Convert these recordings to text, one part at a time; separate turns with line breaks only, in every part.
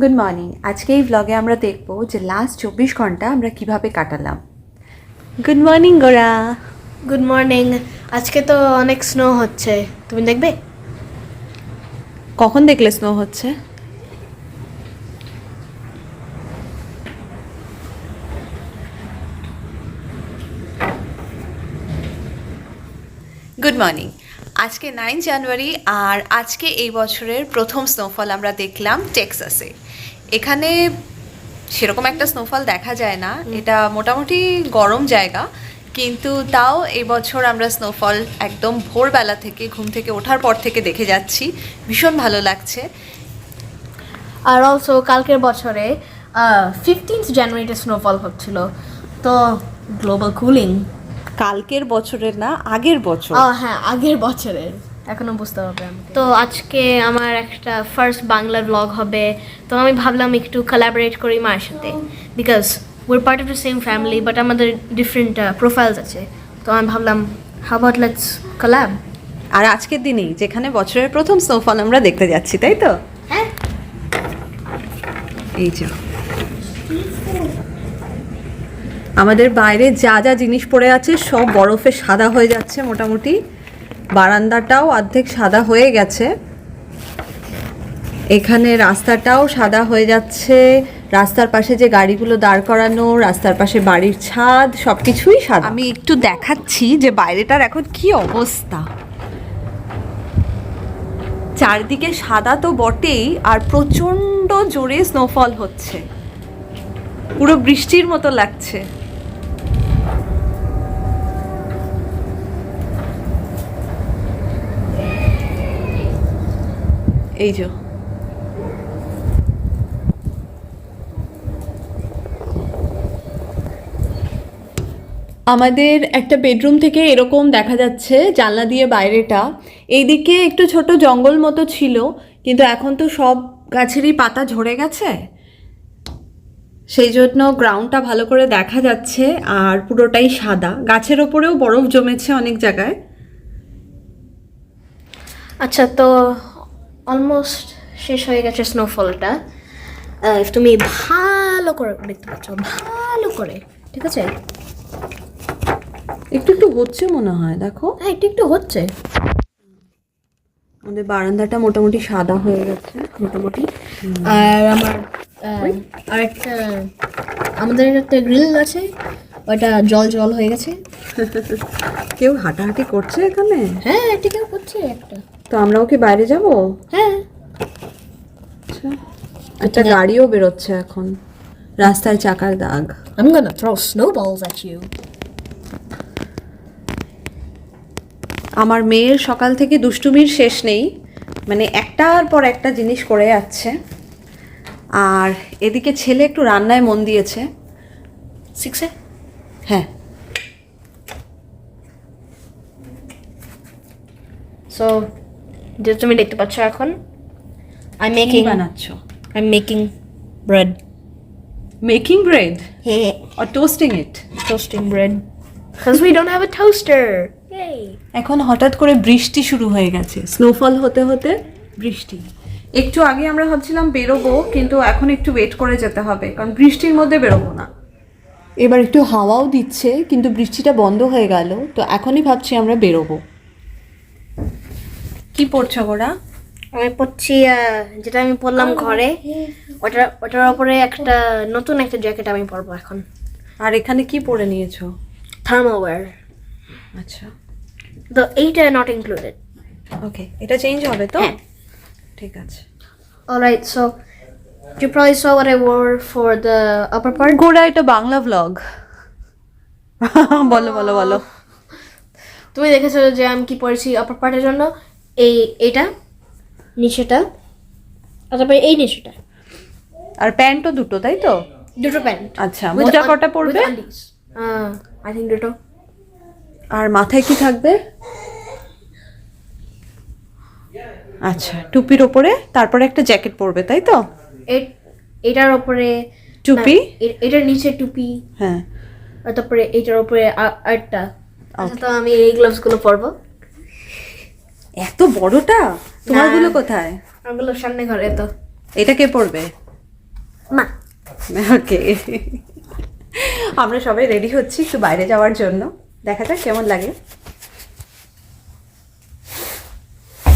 Good morning আজকে এই ব্লগে আমরা দেখব যে লাস্ট চব্বিশ ঘণ্টা আমরা কীভাবে কাটালাম। Good morning Gora
good morning আজকে তো অনেক স্নো হচ্ছে। তুমি দেখবে?
কখন দেখলে স্নো হচ্ছে? গুড মর্নিং আজকে নাইন জানুয়ারি আর আজকে এই বছরের প্রথম স্নোফল আমরা দেখলাম টেক্সাসে এখানে সেরকম একটা স্নোফল দেখা যায় না। এটা মোটামুটি গরম জায়গা কিন্তু তাও এবছর আমরা স্নোফল একদম ভোরবেলা থেকে ঘুম থেকে ওঠার পর থেকে দেখে যাচ্ছি। ভীষণ ভালো লাগছে।
আর অলসো কালকের বছরে ফিফটিন্থ জানুয়ারিতে স্নোফল হচ্ছিল। তো গ্লোবাল কুলিং
কালকের বছরের না আগের বছর?
হ্যাঁ আগের বছরের। এখনও বুঝতে হবে তো আজকে আমার একটা ফার্স্ট বাংলা ব্লগ হবে। তো আমি ভাবলাম একটু কোলাবোরেট করি মার সাথে। Because we're part of the same family but আমাদের ডিফারেন্ট প্রোফাইলস আছে। তো আমি ভাবলাম হাউ অ্যাবাউট লেটস কোলাব
আর আজকের দিনেই যেখানে বছরের প্রথম স্নোফল আমরা দেখতে যাচ্ছি তাই তো?
হ্যাঁ।
এই যে। আমাদের বাইরে যা যা জিনিস পড়ে আছে সব বরফে সাদা হয়ে যাচ্ছে মোটামুটি। বারান্দাটাও অর্ধেক সাদা হয়ে গেছে। এখানে রাস্তাটাও সাদা হয়ে যাচ্ছে। রাস্তার পাশে যে গাড়িগুলো দাঁড় করানো, রাস্তার পাশে বাড়ির ছাদ সব কিছুই সাদা। আমি একটু দেখাচ্ছি যে বাইরেটার এখন কি অবস্থা। চারদিকে সাদা তো বটেই, আর প্রচণ্ড জোরে স্নোফল হচ্ছে। পুরো বৃষ্টির মতো লাগছে। এই যে। আমাদের একটা বেডরুম থেকে এরকম দেখা যাচ্ছে, জানলা দিয়ে বাইরেটা। এইদিকে একটু ছোট জঙ্গল মতো ছিল, কিন্তু এখন তো সব গাছেরই পাতা ঝরে গেছে। সেই জন্য গ্রাউন্ডটা ভালো করে দেখা যাচ্ছে, আর পুরোটাই সাদা। গাছের ওপরেও বরফ জমেছে অনেক জায়গায়।
আচ্ছা তো অলমোস্ট শেষ হয়ে গেছে স্নোফলটা তুমি ভালো করে দেখতে পাচ্ছ ভালো করে ঠিক আছে?
একটু একটু হচ্ছে মনে হয় দেখো।
হ্যাঁ একটু একটু হচ্ছে।
আমাদের বারান্দাটা মোটামুটি সাদা হয়ে গেছে
মোটামুটি। আর আমার আর একটা আমাদের একটা গ্রিল আছে ওটা জল জল হয়ে গেছে।
কেউ হাঁটাহাঁটি করছে এখানে?
হ্যাঁ এটা কেউ করছে একটা।
তো আমরাও কি বাইরে যাব?
হ্যাঁ।
আচ্ছা। একটা গাড়িও বেরোচ্ছে এখন। রাস্তায় চাকার দাগ।
I'm gonna throw snowballs at you.
আমার মেয়ের সকাল থেকে দুষ্টুমির শেষ নেই। মানে একটার পর একটা জিনিস করে যাচ্ছে। আর এদিকে ছেলে একটু রান্নায় মন দিয়েছে।
Six-এ?
হ্যাঁ।
So, যে তুমি দেখতে পাচ্ছ এখন আই
মেকিং
making
বানাচ্ছ?
I'm making bread.
Making bread or toasting it
toasting bread Because we don't have a toaster. Yay.
এখন হঠাৎ করে বৃষ্টি শুরু হয়ে গেছে। স্নোফল হতে হতে বৃষ্টি। একটু আগে আমরা ভাবছিলাম বেরোবো কিন্তু এখন একটু ওয়েট করে যেতে হবে কারণ বৃষ্টির মধ্যে বেরোবো না। এবার একটু হাওয়াও দিচ্ছে কিন্তু বৃষ্টিটা বন্ধ হয়ে গেল তো এখনই ভাবছি আমরা বেরোবো। কি পড়ছো গোরা?
আমি পড়ছি আহ, যেটা আমি পরলাম ঘরে ওটা ওটার উপরে একটা নতুন একটা জ্যাকেট আমি পরবো এখন।
আর এখানে কি পরে নিয়েছো?
থার্মাল ওয়্যার
আচ্ছা।
তো এইটা নট ইনক্লুডেড
ওকে এটা চেঞ্জ হবে তো?
হ্যাঁ।
ঠিক আছে।
Alright, so you probably saw what I wore for the upper part.
গোরা এটা বাংলা ব্লগ বলো বলো বলো।
তুমি দেখেছ যে আমি কি পরেছি আপার পার্টের জন্য? এই এটা নিচেটা আর তারপরে এই নিচেটা।
আর প্যান্টও দুটো তাই তো?
দুটো প্যান্ট।
আচ্ছা মোজা কটা পরবে?
আই থিঙ্ক দুটো।
আর মাথায় কি থাকবে? আচ্ছা টুপির ওপরে তারপরে একটা জ্যাকেট পরবে তাই তো?
এটার ওপরে
টুপি?
এটার নিচে টুপি।
হ্যাঁ।
তারপরে এটার উপরে আ- আরেকটা। আচ্ছা তো আমি এই গ্লাভসগুলো পরবো।
এত বড়টা? তোমারগুলো। কোথায়?
ওগুলো সামনে ঘরে তো।
এটা কে পড়বে
মা।
ওকে। আমরা সবাই রেডি হচ্ছি একটু বাইরে যাওয়ার জন্য। দেখা যাক কেমন লাগে।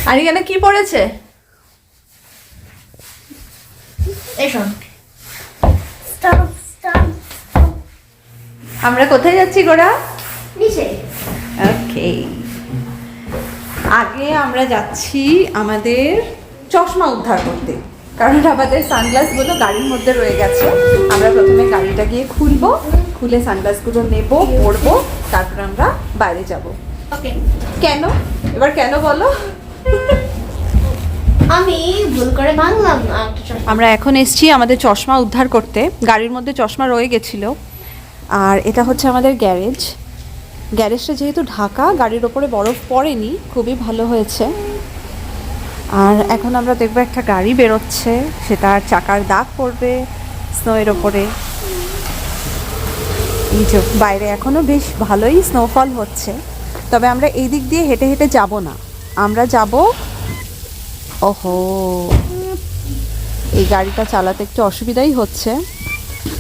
আরিয়ানা কি পড়েছে. আমরা কোথায় যাচ্ছি গোড়া
নিচে।
ওকে। আগে আমরা যাচ্ছি আমাদের চশমা উদ্ধার করতে। কারণ আমাদের সানগ্লাসগুলো গাড়ির মধ্যে রয়ে গেছে। আমরা প্রথমে গাড়িটা গিয়ে খুলবো খুলে সানগ্লাসগুলো নেব পরবো তারপর আমরা বাইরে যাব।
ওকে
কেন? এবার কেন বলো?
আমি ভুল করে ভাঙলাম
আমরা এখন এসছি আমাদের চশমা উদ্ধার করতে। গাড়ির মধ্যে চশমা রয়ে গেছিল। আর এটা হচ্ছে আমাদের গ্যারেজ। গ্যারেজটা যেহেতু ঢাকা, গাড়ির ওপরে বরফ পড়েনি, খুবই ভালো হয়েছে। আর এখন আমরা দেখব একটা গাড়ি বেরোচ্ছে সেটার চাকার দাগ পড়বে স্নোয়ের ওপরে। এই যে, বাইরে এখনও বেশ ভালোই স্নোফল হচ্ছে। তবে আমরা এই দিক দিয়ে হেঁটে হেঁটে যাব না। আমরা যাব, ওহো, এই গাড়িটা চালাতে একটু অসুবিধাই হচ্ছে।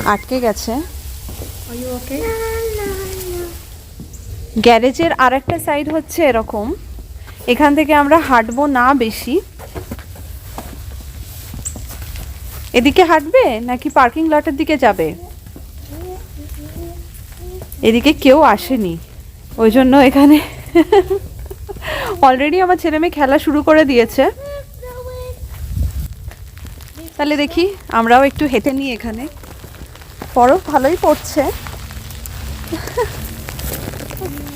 আটকে গেছে? গ্যারেজের আর একটা সাইড হচ্ছে এরকম। এখান থেকে আমরা হাঁটবো না বেশি। এদিকে হাঁটবে নাকি পার্কিং লটের দিকে যাবে? এদিকে কেউ আসেনি। ওই জন্য এখানে অলরেডি আমার ছেলে মেয়ে খেলা শুরু করে দিয়েছে। তাহলে দেখি আমরাও একটু হেঁটে নিই এখানে। বরফ ভালোই পড়ছে।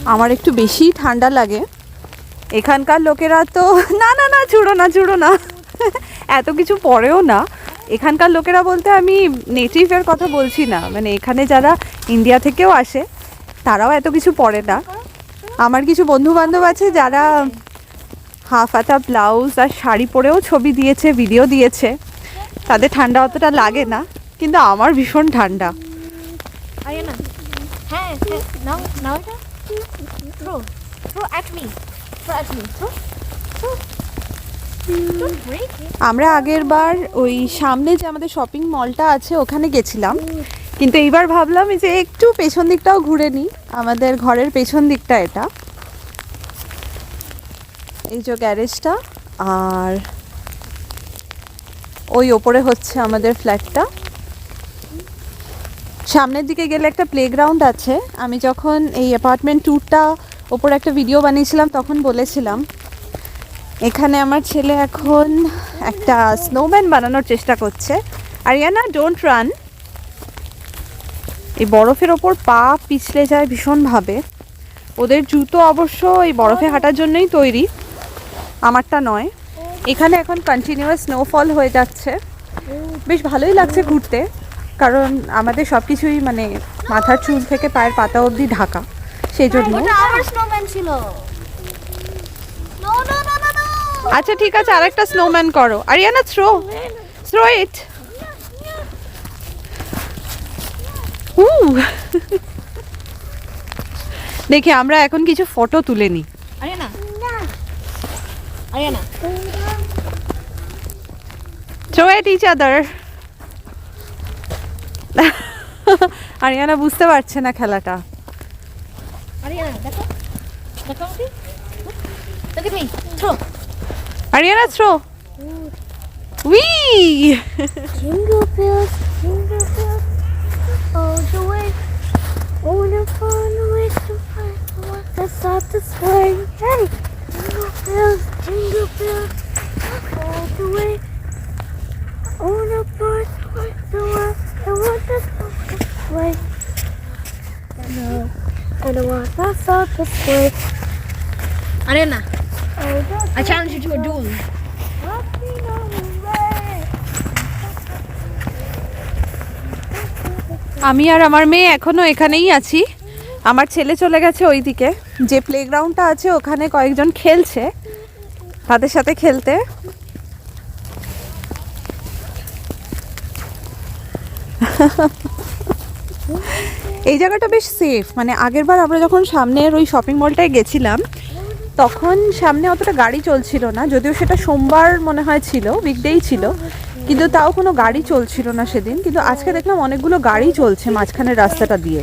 আমার একটু বেশি ঠান্ডা লাগে। এখানকার লোকেরা তো, না না না, ছুড়ো না ছুড়ো না। এত কিছু পরেও না। এখানকার লোকেরা বলতে আমি নেটিভের কথা বলছি না। মানে এখানে যারা ইন্ডিয়া থেকেও আসে, তারাও এত কিছু পরে না। আমার কিছু বন্ধু বান্ধব আছে যারা হাফ হাতা ব্লাউজ আর শাড়ি পরেও ছবি দিয়েছে ভিডিও দিয়েছে। তাদের ঠান্ডা অতটা লাগে না, কিন্তু আমার ভীষণ ঠান্ডা।
Ariana. হ্যাঁ me throw at me throw throw don't break it
আমরা আগের বার ওই সামনে যে আমাদের শপিং মলটা আছে, ওখানে গেছিলাম। কিন্তু এইবার ভাবলাম যে একটু পেছন দিকটাও ঘুরে নিই। আমাদের ঘরের পেছন দিকটা এটা। এই যে গ্যারেজটা আর ওই ওপরে হচ্ছে আমাদের ফ্ল্যাটটা সামনের দিকে গেলে একটা প্লেগ্রাউন্ড আছে। আমি যখন এই অ্যাপার্টমেন্ট ট্যুরটা ওপরে একটা ভিডিও বানিয়েছিলাম, তখন বলেছিলাম, এখানে আমার ছেলে এখন একটা স্নোম্যান বানানোর চেষ্টা করছে। আরিয়ানা ডোন্ট রান এই বরফের ওপর পা পিছলে যায় ভীষণভাবে। ওদের জুতো অবশ্য এই বরফে হাঁটার জন্যই তৈরি, আমারটা নয়। এখানে এখন কন্টিনিউয়াস স্নোফল হয়ে যাচ্ছে। বেশ ভালোই লাগছে ঘুরতে, কারণ আমাদের সব কিছুই মানে মাথার চুল থেকে পায়ের পাতা অবধি ঢাকা। সেই জন্য আচ্ছা ঠিক আছে আরেকটা স্নোম্যান করো। আরিয়ানা থ্রো থ্রো ইট দেখি আমরা এখন কিছু ফটো তুলে নিই
Ariana. Ariana.
Throw at each other Ariana বুঝতে পারছে না খেলাটা।
Ariana, দেখো দেখো আমাকে Look at me. Throw.
Ariana throw we
Jingle bells, jingle bells, all the way. Oh, the fun way to find the one that's out this way. Hey, jingle bells, jingle bells, all the way. Oh, the fun way to one the one And the one that's out this way. Oh, the
I challenge you to a duel.
আমি আর আমার মেয়ে এখনও এখানেই আছি আমার ছেলে চলে গেছে ওইদিকে যে প্লেগ্রাউন্ডটা আছে ওখানে কয়েকজন খেলছে তাদের সাথে খেলতে এই জায়গাটা বেশ সেফ মানে আগেরবার আমরা যখন সামনের ওই শপিং মলটায় গেছিলাম, তখন সামনে অতটা গাড়ি চলছিল না, যদিও সেটা সোমবার মনে হয় ছিল উইকডেই ছিল, কিন্তু তাও কোনো গাড়ি চলছিল না সেদিন। কিন্তু আজকে দেখলাম অনেকগুলো গাড়ি চলছে মাঝখানের রাস্তাটা দিয়ে।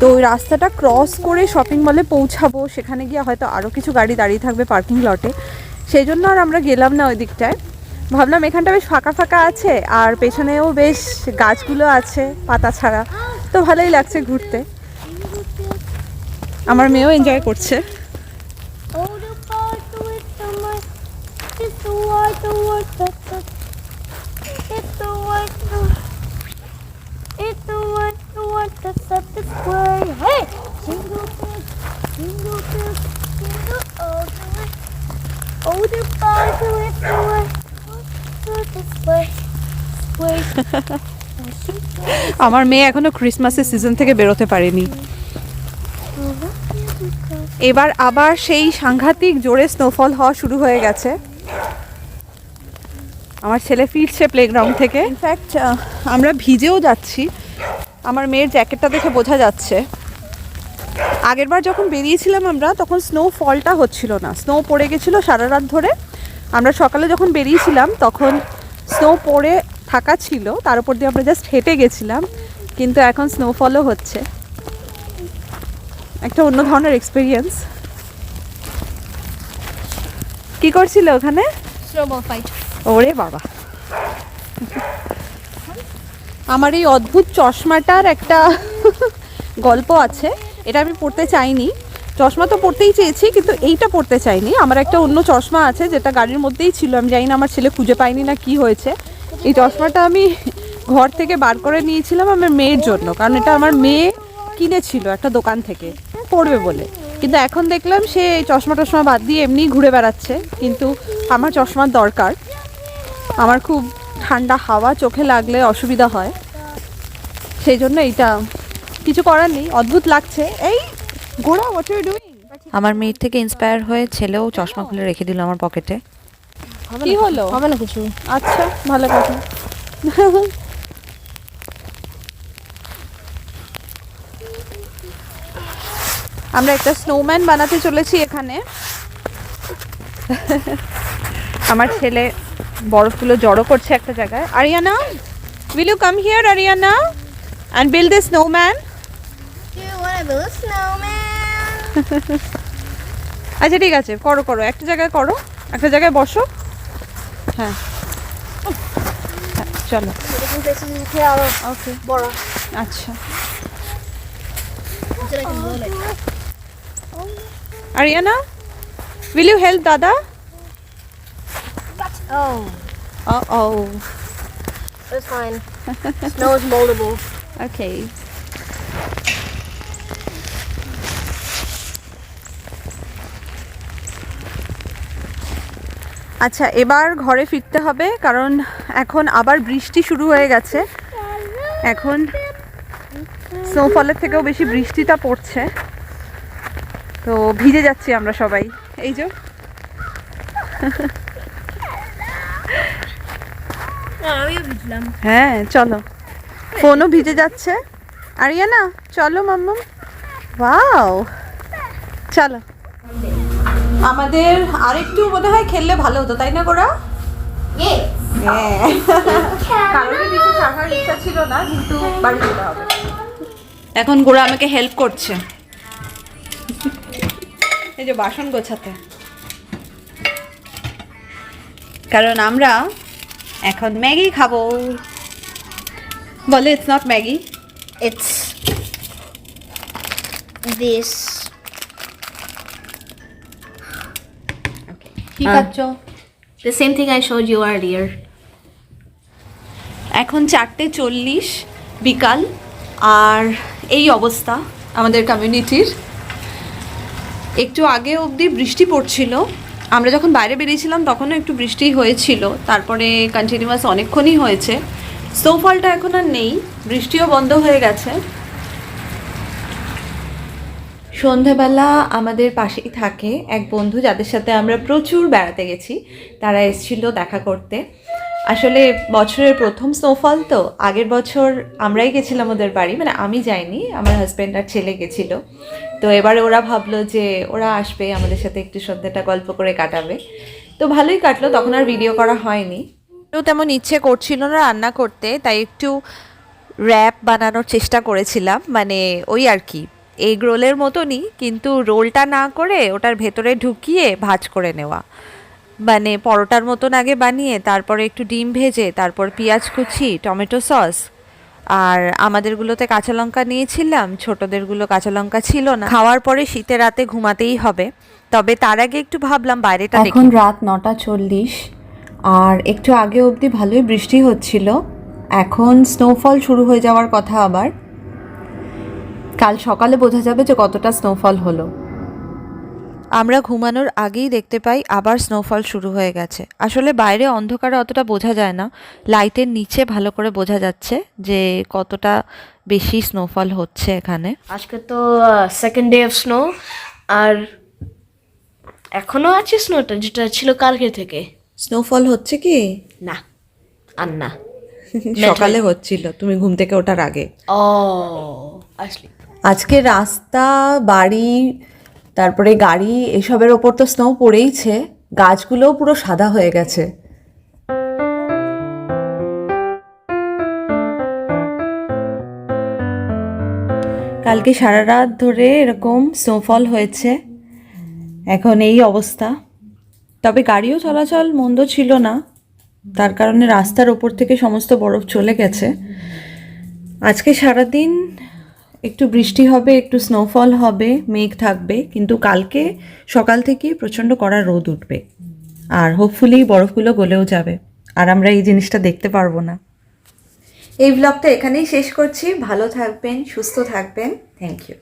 তো ওই রাস্তাটা ক্রস করে শপিং মলে পৌঁছাবো, সেখানে গিয়ে হয়তো আরও কিছু গাড়ি দাঁড়িয়ে থাকবে পার্কিং লটে সেই জন্য আর আমরা গেলাম না ওই দিকটায়। ভাবলাম এখানটা বেশ ফাঁকা ফাঁকা আছে, আর পেছনেও বেশ গাছগুলো আছে, পাতা ছাড়া। তো ভালোই লাগছে ঘুরতে আমার মেয়েও এনজয় করছে আমার মেয়ে এখনও ক্রিসমাসের সিজন থেকে বেরোতে পারেনি. এবার আবার সেই সাংঘাতিক জোরে স্নোফল হওয়া শুরু হয়ে গেছে। আমার ছেলে ফিরছে প্লেগ্রাউন্ড থেকে। ইনফ্যাক্ট আমরা ভিজেও যাচ্ছি। আমার মেয়ের জ্যাকেটটা দেখে বোঝা যাচ্ছে। আগেরবার যখন বেরিয়েছিলাম আমরা, তখন স্নো ফলটা হচ্ছিল না। স্নো পড়ে গেছিল সারা রাত ধরে। আমরা সকালে যখন বেরিয়েছিলাম, তখন স্নো পড়ে থাকা ছিল তার উপর দিয়ে আমরা জাস্ট হেঁটে গেছিলাম কিন্তু এখন স্নোফলও হচ্ছে। একটা অন্য ধরনের এক্সপিরিয়েন্স কি করছিল ওখানে? ওরে বাবা। আমার এই অদ্ভুত চশমাটার একটা গল্প আছে এটা আমি পড়তে চাইনি। চশমা তো পড়তেই চেয়েছি কিন্তু এইটা পড়তে চাইনি। আমার একটা অন্য চশমা আছে যেটা গাড়ির মধ্যেই ছিল। আমি জানি না আমার ছেলে খুঁজে পাইনি না কি হয়েছে। এই চশমাটা আমি ঘর থেকে বার করে নিয়েছিলাম আমার মেয়ের জন্য, কারণ এটা আমার মেয়ে কিনেছিল একটা দোকান থেকে, পড়বে বলে। কিন্তু এখন দেখলাম সে এই চশমা টশমা বাদ দিয়ে এমনি ঘুরে বেড়াচ্ছে, কিন্তু আমার চশমার দরকার। আমার খুব ঠান্ডা হাওয়া চোখে লাগলে অসুবিধা হয়। সেই জন্য এইটা কিছু করার নেই, অদ্ভুত লাগছে। এই গোড়া হোয়াট ইউ ডুইং
আমার মেয়ের থেকে ইন্সপায়ার হয়ে ছেলেও চশমা খুলে রেখে দিল আমার পকেটে
কি হলো?
হবে না কিছু।
আচ্ছা ভালো কথা। আমরা একটা স্নোম্যান বানাতে চলেছি এখানে। আমার ছেলে বরফগুলো জড়ো করছে একটা জায়গায়। Ariana will you
come here Ariana? And build the snowman?
আচ্ছা ঠিক আছে করো করো। একটা জায়গায় করো একটা জায়গায় বসো। হ্যাঁ হ্যাঁ, চলো ওকে আচ্ছা আরিয়ানা উইল ইউ হেল্প দাদা
Oh,
O
it's fine. Snow is moldable.
Okay আচ্ছা এবার ঘরে ফিরতে হবে কারণ এখন আবার বৃষ্টি শুরু হয়ে গেছে। এখন স্নোফলের থেকেও বেশি বৃষ্টিটা পড়ছে। তো ভিজে যাচ্ছি আমরা সবাই। এই যে। হ্যাঁ চলো। ফোনও ভিজে যাচ্ছে। আর ইয়ে আরিয়ানা চলো মাম্মাম ওয়াও। চলো। আমাদের আরেকটু মনে হয় খেললে ভালো হতো তাই না গোরা? হ্যাঁ। এখন গোরা আমাকে হেল্প করছে। এই যে বাসন গোছাতে। কারণ আমরা এখন ম্যাগি খাব। বলে it's not Maggi.
It's this.
খাচ্ছ
The same thing I showed you earlier.
এখন চারটে চল্লিশ বিকাল আর এই অবস্থা আমাদের কমিউনিটির একটু আগে অবধি বৃষ্টি পড়ছিল। আমরা যখন বাইরে বেরিয়েছিলাম তখনও একটু বৃষ্টি হয়েছিল। তারপরে কন্টিনিউয়াস অনেকক্ষণই হয়েছে। স্নোফলটা এখন আর নেই। বৃষ্টিও বন্ধ হয়ে গেছে। সন্ধেবেলা আমাদের পাশেই থাকে এক বন্ধু যাদের সাথে আমরা প্রচুর বেড়াতে গেছি। তারা এসেছিল দেখা করতে। আসলে বছরের প্রথম স্নোফল তো, আগের বছর আমরাই গেছিলাম ওদের বাড়ি মানে আমি যাইনি, আমার হাজব্যান্ড আর ছেলে গেছিল। তো এবারে ওরা ভাবলো যে ওরা আসবে, আমাদের সাথে একটু সন্ধ্যাটা গল্প করে কাটাবে। তো ভালোই কাটলো, তখন আর ভিডিও করা হয়নি।
তো তেমন ইচ্ছে করছিল না রান্না করতে, তাই একটু র্যাপ বানানোর চেষ্টা করেছিলাম মানে ওই আর কি। এগ রোলের মতনই কিন্তু রোলটা না করে ওটার ভেতরে ঢুকিয়ে ভাজ করে নেওয়া। মানে পরোটার মতন আগে বানিয়ে, তারপরে একটু ডিম ভেজে, তারপর পেঁয়াজ কুচি, টমেটো সস। আর আমাদেরগুলোতে কাঁচা লঙ্কা নিয়েছিলাম, ছোটদেরগুলো কাঁচা লঙ্কা ছিল না। খাওয়ার পরে শীতে রাতে ঘুমাতেই হবে। তবে তার আগে একটু ভাবলাম, বাইরেটা
এখন রাত নটা চল্লিশ, আর একটু আগে অবধি ভালোই বৃষ্টি হচ্ছিল। এখন স্নোফল শুরু হয়ে যাওয়ার কথা আবার। কাল সকালে বোঝা যাবে যে কতটা স্নোফল হলো।
আমরা ঘুমানোর আগেই দেখতে পাই আবার স্নোফল শুরু হয়ে গেছে। আসলে বাইরে অন্ধকারে অতটা বোঝা যায় না। লাইটের নিচে ভালো করে বোঝা যাচ্ছে যে কতটা বেশি স্নোফল হচ্ছে এখানে।
আজকে তো সেকেন্ড ডে অফ স্নো আর এখনও আছে স্নোটা যেটা ছিল কালকে থেকে।
স্নোফল হচ্ছে কি?
না আর না।
সকালে হচ্ছিল তুমি ঘুম থেকে ওঠার আগে।
ও আসলে।
আজকে রাস্তা, বাড়ি, তারপরে গাড়ি এসবের ওপর তো স্নো পড়েইছে। গাছগুলোও পুরো সাদা হয়ে গেছে। কালকে সারা রাত ধরে এরকম স্নোফল হয়েছে। এখন এই অবস্থা। তবে গাড়িও চলাচল মন্দ ছিল না। তার কারণে রাস্তার ওপর থেকে সমস্ত বরফ চলে গেছে। আজকে সারাদিন একটু বৃষ্টি হবে, একটু স্নোফল হবে, মেঘ থাকবে, কিন্তু কালকে সকাল থেকে প্রচণ্ড কড়া রোদ উঠবে। আর হোপফুলি বরফগুলো গলেও যাবে। আর আমরা এই জিনিসটা দেখতে পারব না। এই ব্লগটা এখানেই শেষ করছি। ভালো থাকবেন, সুস্থ থাকবেন। Thank you